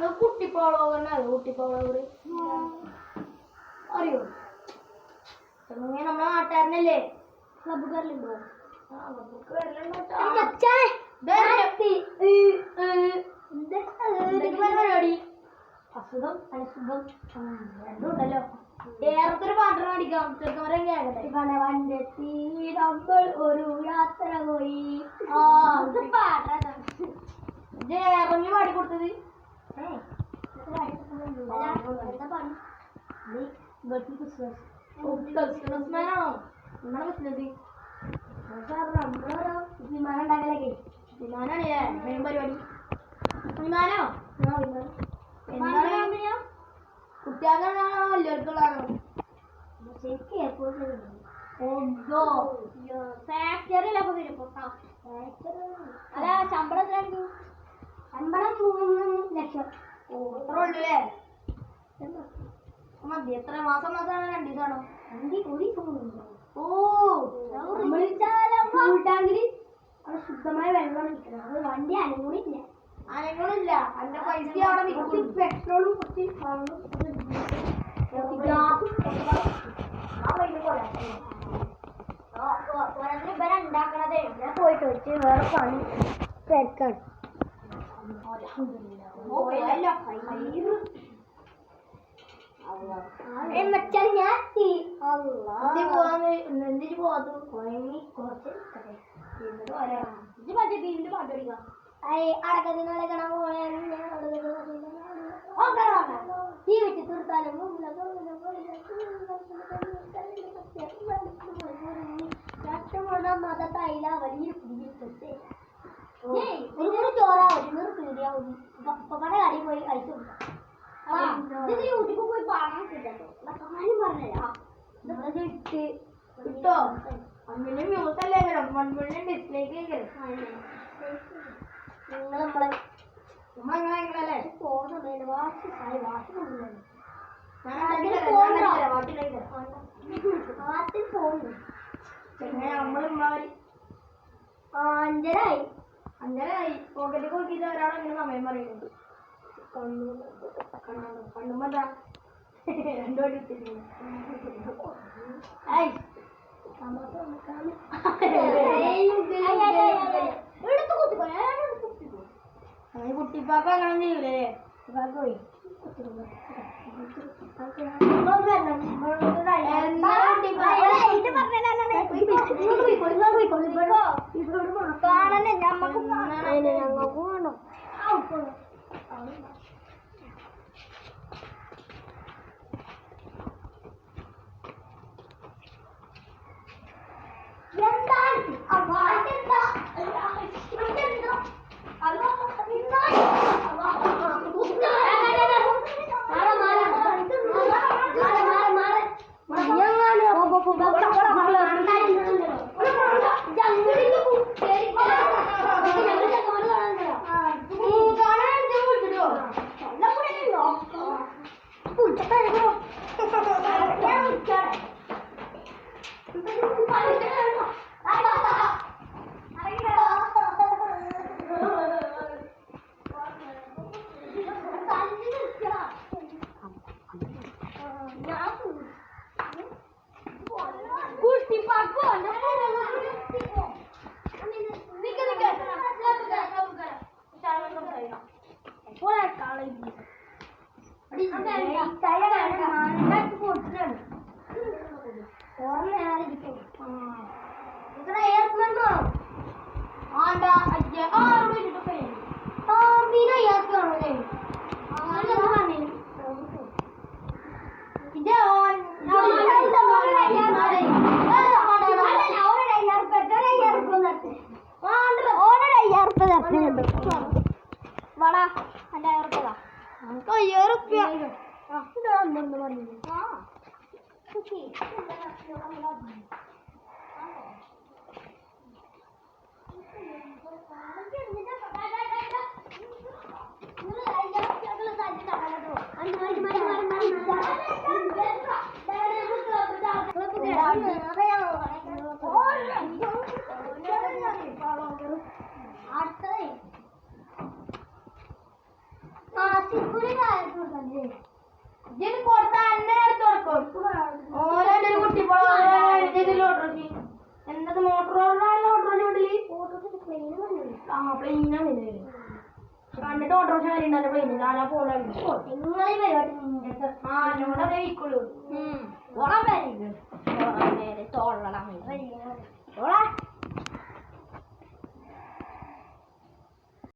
അന്ന് കുട്ടിപ്പോളോവർ കുട്ടിപ്പോളോവർ അറിയോ? ഇങ്ങനെ നമ്മളെ നാട്ടുകാരനല്ലേ? ക്ലബ് കയറലുണ്ടോ പരിപാടി. അസുഖം രണ്ടും ഉണ്ടല്ലോ. ഏറത്തൊരു പാട്ട് പാടിക്കാം. ചെറുക്കന്മാരെ കേൾക്കട്ടെ വണ്ടെത്തി നമ്മൾ ഒരു യാത്ര പോയി. ആ ഇത് പാട്ടാണ്. ഇത് ഏറങ്ങി പാടി കൊടുത്തത് വിമാനം ഉണ്ടാക്കലൊക്കെ വിമാനാണ് മെയിൻ പരിപാടി വിമാനോ എന്താണ് കുട്ടികൾക്കാണോ വലിയവർക്കുള്ളതാണോ ഒന്നോ ഫാക്ടറിയിലൊക്കെ വരും. പൊട്ടാ അല്ല ശമ്പളം എത്രയായിരിക്കും ശമ്പളം മൂന്ന് ലക്ഷം ഓ അത്ര ഉള്ളൂല്ലേ മതി എത്ര മാസം മാസമാണ് രണ്ട് ദിവസമാണോ ഓ ടാങ്കിൽ അത് ശുദ്ധമായ വെള്ളം കിട്ടണം അത് വണ്ടി അനങ്ങൂടില്ല അനങ്ങൂടില്ല അതിന്റെ പൈസ അവിടെ നിൽക്കും പെട്രോളും കുറച്ച് ഗ്യാസും ഉണ്ടാക്കണതേ ഞാൻ പോയിട്ട് വെച്ച് വേറെ പണി തിരക്കാണ് മച്ചാൽ ഞാൻ എന്തിനു പോകാത്ത കുഴങ്ങി കുറച്ച് ഇത് മറ്റേ ബീവിന്റെ പാട്ട് പഠിക്കാം. അടക്കത്തിനാളെ കാണാൻ പോണേ ജീവിച്ചു തീർത്താലും മത തൈല വലിയ ജീവിതത്തെ ഒരു ചോറാ മതി നൂറ് പീടിയാവും പപ്പയുടെ കടയിൽ പോയി കഴിച്ചു. ഇത് യൂട്യൂബിൽ പോയി പാടാൻ കിട്ടല്ലോ കാര്യം പറഞ്ഞല്ലോ നമ്മളത് ഇട്ട് കിട്ടോ മണ്ണിന് മ്യൂസ് അല്ലേ മൺപുള്ളിന് ഡിസ്പ്ലേക്ക് നിങ്ങൾ നമ്മളെ ഉമ്മ എങ്ങനെയല്ലേ പോകുന്നുണ്ട്. വാശി വാശി കൊണ്ടുവന്നു. നാട്ടിൽ പോകുന്നു. പിന്നെ നമ്മൾ അഞ്ചരായി അഞ്ചരായി പോക്കറ്റിൽ നോക്കിയിട്ട് ഒരാൾ അങ്ങനെ സമയം പറയുന്നുണ്ട്. എടുത്തു കുത്തിക്കോ. അങ്ങനെ കുട്ടിപ്പാക്ക അങ്ങനെ ചെയ്യൂലേ? കുട്ടിപ്പാക്ക പോയി. ആണ്ടാ അയ്യ ആരോട് വെച്ചിട്ടൊക്കെ താമ്പീനെ ഇയാൾക്കാണല്ലേ ഇത് ഓൻ വളാ അന്റെ അയ്യാറുപ്പതാ നമുക്ക് അയ്യാറുപ്യ ആ അടുത്തതേ ആ. Kuki, Kalau എന്നത് മോട്ടോറോളാണ് ഓട്ടോറിച്ച് വീട്ടിൽ ആ പ്ലെയിനാണ് കണ്ടിട്ട് ഓട്ടോറിച്ച് കാര്യണ്ടല്ലോ പ്ലെയിൻ ഞാനാ പോലെ നിങ്ങളെ പരിപാടി ആ എന്നോട് അതേ ഇക്കുള്ളൂ ഓണം പേര് ഓണം പേര് തോളണം.